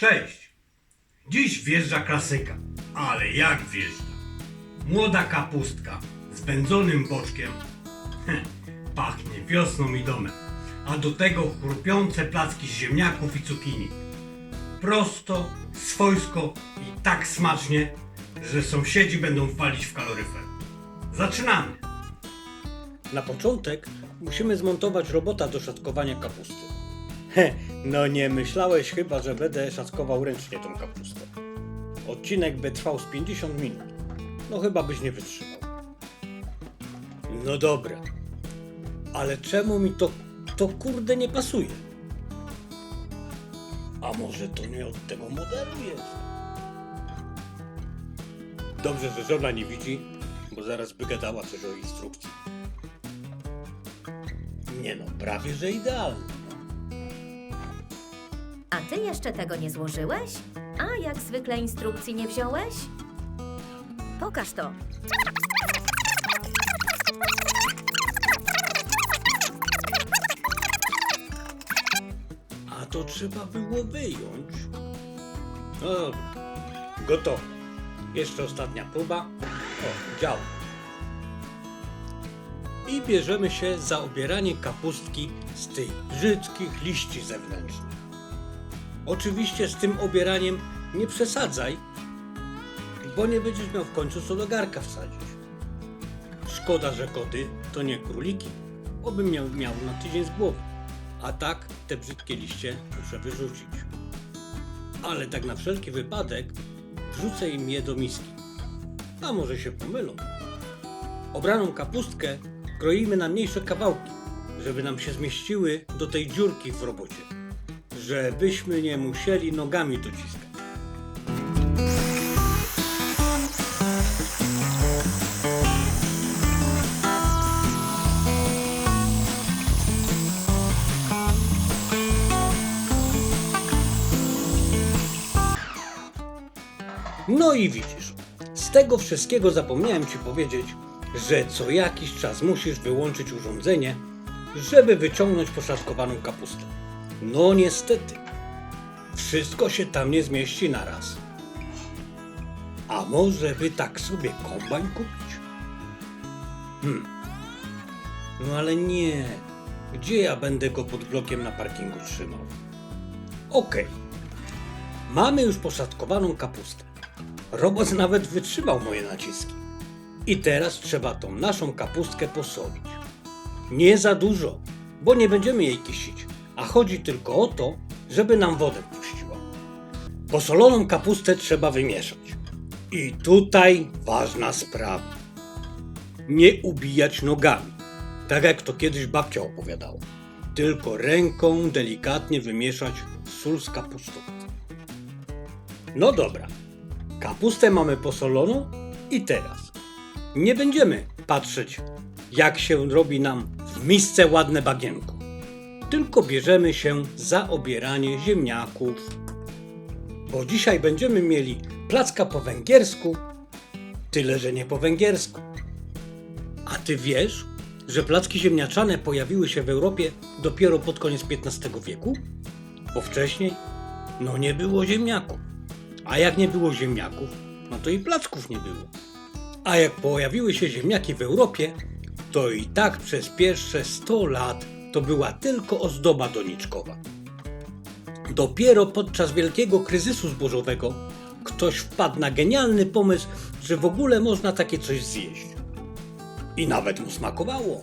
Cześć! Dziś wjeżdża klasyka, ale jak wjeżdża? Młoda kapustka z wędzonym boczkiem. Pachnie wiosną i domem. A do tego chrupiące placki z ziemniaków i cukinii. Prosto, swojsko i tak smacznie, że sąsiedzi będą walić w kaloryfer. Zaczynamy! Na początek musimy zmontować robota do szatkowania kapusty. No nie myślałeś chyba, że będę szatkował ręcznie tą kapustę. Odcinek by trwał z 50 minut. No chyba byś nie wytrzymał. No dobra. Ale czemu mi to, to kurde nie pasuje? A może to nie od tego modelu jest? Dobrze, że żona nie widzi, bo zaraz by gadała coś o instrukcji. Nie no, prawie że idealny. Ty jeszcze tego nie złożyłeś? A jak zwykle instrukcji nie wziąłeś? Pokaż to. A to trzeba było wyjąć. Dobra. Gotowe. Jeszcze ostatnia próba. O, działa. I bierzemy się za obieranie kapustki z tych brzydkich liści zewnętrznych. Oczywiście z tym obieraniem nie przesadzaj, bo nie będziesz miał w końcu co do garka wsadzić. Szkoda, że koty to nie króliki, obym miał, miał na tydzień z głowy. A tak te brzydkie liście muszę wyrzucić. Ale tak na wszelki wypadek wrzucę im je do miski. A może się pomylą. Obraną kapustkę kroimy na mniejsze kawałki, żeby nam się zmieściły do tej dziurki w robocie. Żebyśmy nie musieli nogami dociskać. No i widzisz, z tego wszystkiego zapomniałem Ci powiedzieć, że co jakiś czas musisz wyłączyć urządzenie, żeby wyciągnąć poszatkowaną kapustę. No niestety, wszystko się tam nie zmieści na raz. A może by tak sobie kombajn kupić? Hmm. No ale nie. Gdzie ja będę go pod blokiem na parkingu trzymał? Okej. Mamy już poszatkowaną kapustę. Robot nawet wytrzymał moje naciski. I teraz trzeba tą naszą kapustkę posolić. Nie za dużo, bo nie będziemy jej kisić, a chodzi tylko o to, żeby nam wodę puściła. Posoloną kapustę trzeba wymieszać. I tutaj ważna sprawa. Nie ubijać nogami, tak jak to kiedyś babcia opowiadała. Tylko ręką delikatnie wymieszać sól z kapustą. No dobra, Kapustę mamy posoloną i teraz nie będziemy patrzeć, jak się robi nam w misce ładne bagienko. Tylko bierzemy się za obieranie ziemniaków. Bo dzisiaj będziemy mieli placka po węgiersku, tyle że nie po węgiersku. A ty wiesz, że placki ziemniaczane pojawiły się w Europie dopiero pod koniec XV wieku? Bo wcześniej no nie było ziemniaków. A jak nie było ziemniaków, no to i placków nie było. A jak pojawiły się ziemniaki w Europie, to i tak przez pierwsze 100 lat to była tylko ozdoba doniczkowa. Dopiero podczas wielkiego kryzysu zbożowego ktoś wpadł na genialny pomysł, że w ogóle można takie coś zjeść. I nawet mu smakowało.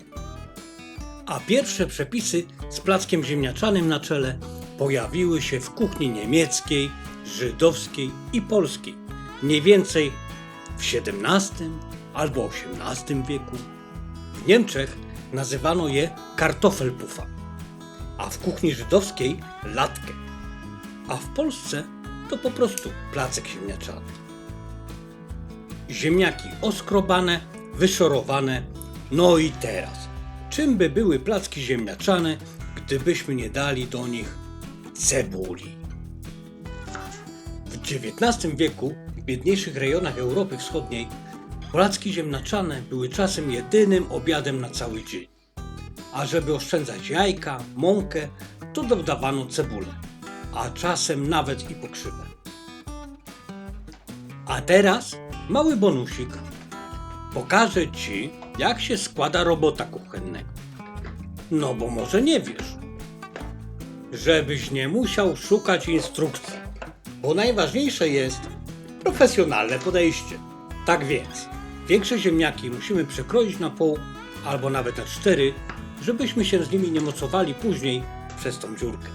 A pierwsze przepisy z plackiem ziemniaczanym na czele pojawiły się w kuchni niemieckiej, żydowskiej i polskiej. Mniej więcej w XVII albo XVIII wieku. W Niemczech nazywano je kartoffelpuffa, a w kuchni żydowskiej latkę, a w Polsce to po prostu placek ziemniaczany. Ziemniaki oskrobane, wyszorowane, no i teraz. Czym by były placki ziemniaczane, gdybyśmy nie dali do nich cebuli? W XIX wieku w biedniejszych rejonach Europy Wschodniej placki ziemniaczane były czasem jedynym obiadem na cały dzień. A żeby oszczędzać jajka, mąkę, to dodawano cebulę. a czasem nawet i pokrzywę. A teraz mały bonusik. Pokażę Ci, jak się składa robota kuchennego. No bo może nie wiesz. Żebyś nie musiał szukać instrukcji. Bo najważniejsze jest profesjonalne podejście. Tak więc, większe ziemniaki musimy przekroić na pół albo nawet na cztery, żebyśmy się z nimi nie mocowali później przez tą dziurkę.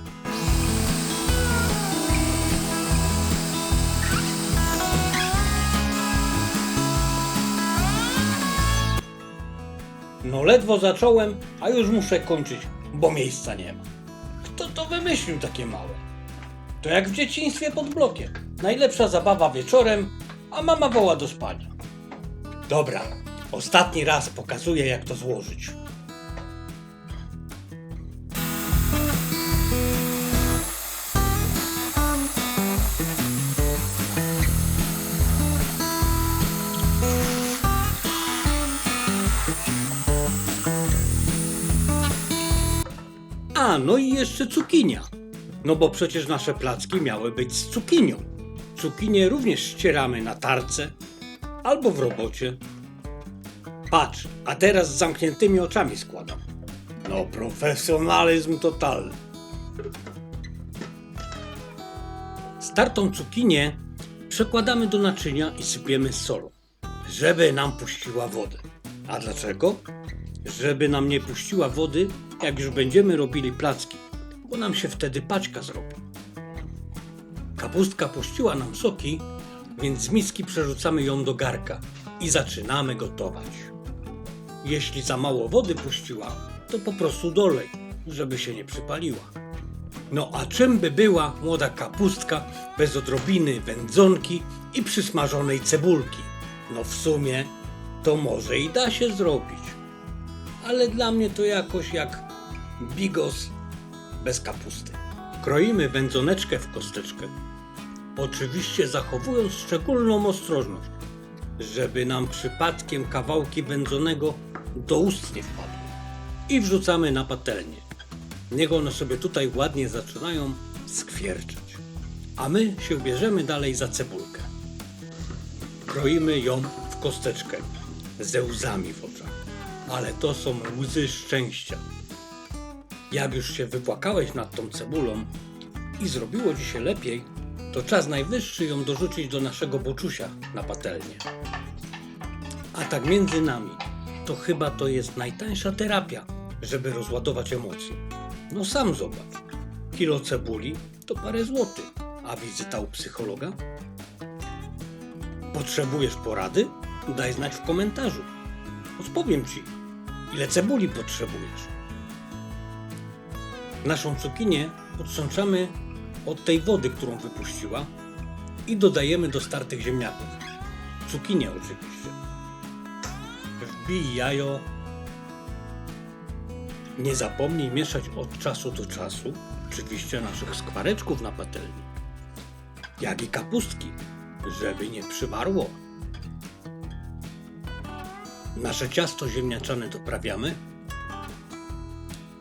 No ledwo zacząłem, a już muszę kończyć, bo miejsca nie ma. Kto to wymyślił takie małe? To jak w dzieciństwie pod blokiem. Najlepsza zabawa wieczorem, a mama woła do spania. Dobra, ostatni raz pokazuję jak to złożyć. A, no i jeszcze cukinia. No bo przecież nasze placki miały być z cukinią. Cukinię również ścieramy na tarce albo w robocie. Patrz, a teraz z zamkniętymi oczami składam. No, profesjonalizm totalny. Startą cukinię przekładamy do naczynia i sypiemy solą, żeby nam puściła wodę. A dlaczego? Żeby nam nie puściła wody, jak już będziemy robili placki, bo nam się wtedy paćka zrobi. Kapustka puściła nam soki, więc z miski przerzucamy ją do garka i zaczynamy gotować. Jeśli za mało wody puściła, to po prostu dolej, żeby się nie przypaliła. No a czym by była młoda kapustka bez odrobiny wędzonki i przysmażonej cebulki? No w sumie to może i da się zrobić. Ale dla mnie to jakoś jak bigos bez kapusty. Kroimy wędzoneczkę w kosteczkę. Oczywiście zachowując szczególną ostrożność, żeby nam przypadkiem kawałki wędzonego do ust nie wpadły. I wrzucamy na patelnię. Niech one sobie tutaj ładnie zaczynają skwierczeć. A my się bierzemy dalej za cebulkę. Kroimy ją w kosteczkę ze łzami w oczach. Ale to są łzy szczęścia. Jak już się wypłakałeś nad tą cebulą i zrobiło ci się lepiej, to czas najwyższy ją dorzucić do naszego boczusia na patelnię. A tak między nami, to chyba to jest najtańsza terapia, żeby rozładować emocje. No sam zobacz. Kilo cebuli to parę złotych, a wizyta u psychologa? Potrzebujesz porady? Daj znać w komentarzu. Odpowiem ci, ile cebuli potrzebujesz. Naszą cukinię odsączamy od tej wody, którą wypuściła i dodajemy do startych ziemniaków. Cukinię oczywiście. Wbij jajo. Nie zapomnij mieszać od czasu do czasu, oczywiście naszych skwareczków na patelni, jak i kapustki, żeby nie przymarło. Nasze ciasto ziemniaczane doprawiamy.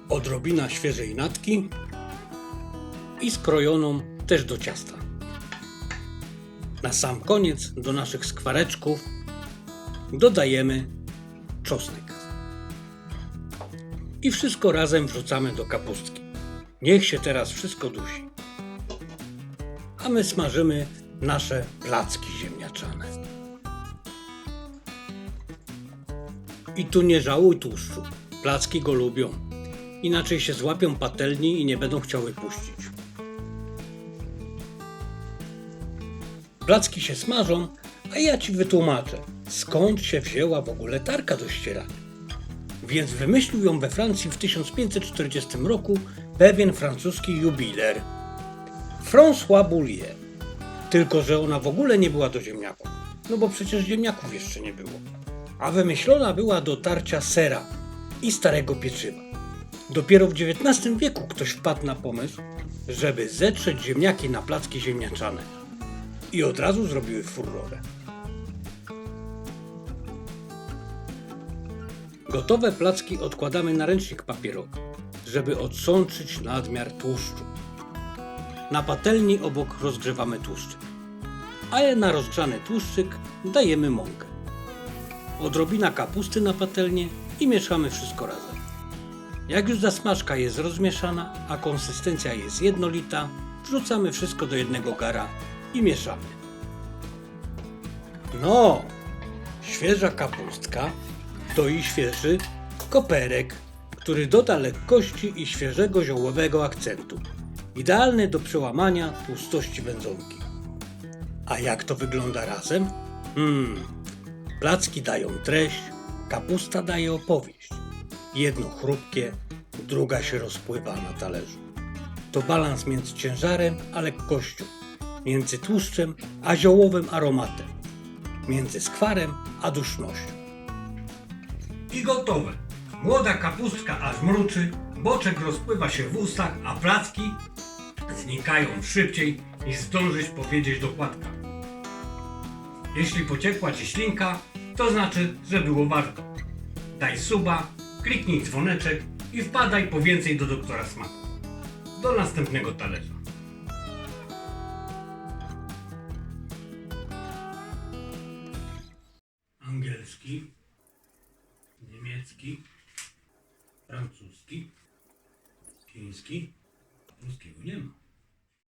Odrobina świeżej natki i skrojoną też do ciasta. Na sam koniec do naszych skwareczków dodajemy czosnek. I wszystko razem wrzucamy do kapustki. Niech się teraz wszystko dusi. A my smażymy nasze placki ziemniaczane. I tu nie żałuj tłuszczu. Placki go lubią. Inaczej się złapią patelni i nie będą chciały puścić. Placki się smażą, a ja ci wytłumaczę, skąd się wzięła w ogóle tarka do ścierania. Więc wymyślił ją we Francji w 1540 roku pewien francuski jubiler François Boulier. Tylko, że ona w ogóle nie była do ziemniaków, no bo przecież ziemniaków jeszcze nie było. A wymyślona była do tarcia sera i starego pieczywa. Dopiero w XIX wieku ktoś wpadł na pomysł, żeby zetrzeć ziemniaki na placki ziemniaczane. I od razu zrobiły furorę. Gotowe placki odkładamy na ręcznik papierowy, żeby odsączyć nadmiar tłuszczu. Na patelni obok rozgrzewamy tłuszczyk. A na rozgrzany tłuszczyk dajemy mąkę. Odrobina kapusty na patelnię i mieszamy wszystko razem. Jak już zasmażka jest rozmieszana, a konsystencja jest jednolita, wrzucamy wszystko do jednego gara i mieszamy. No, świeża kapustka to i świeży koperek, który doda lekkości i świeżego ziołowego akcentu. Idealny do przełamania tłustości wędzonki. A jak to wygląda razem? Hmm, placki dają treść, kapusta daje opowieść. Jedno chrupkie, druga się rozpływa na talerzu. To balans między ciężarem a lekkością, między tłuszczem a ziołowym aromatem, między skwarem a dusznością. I gotowe. Młoda kapustka aż mruczy, boczek rozpływa się w ustach, a placki znikają szybciej niż zdążyć powiedzieć dokładka. Jeśli pociekła ci ślinka, to znaczy, że było warto. Daj suba, kliknij dzwoneczek i wpadaj po więcej do doktora smaku. Do następnego talerza. Niemiecki, francuski, chiński, polskiego nie ma.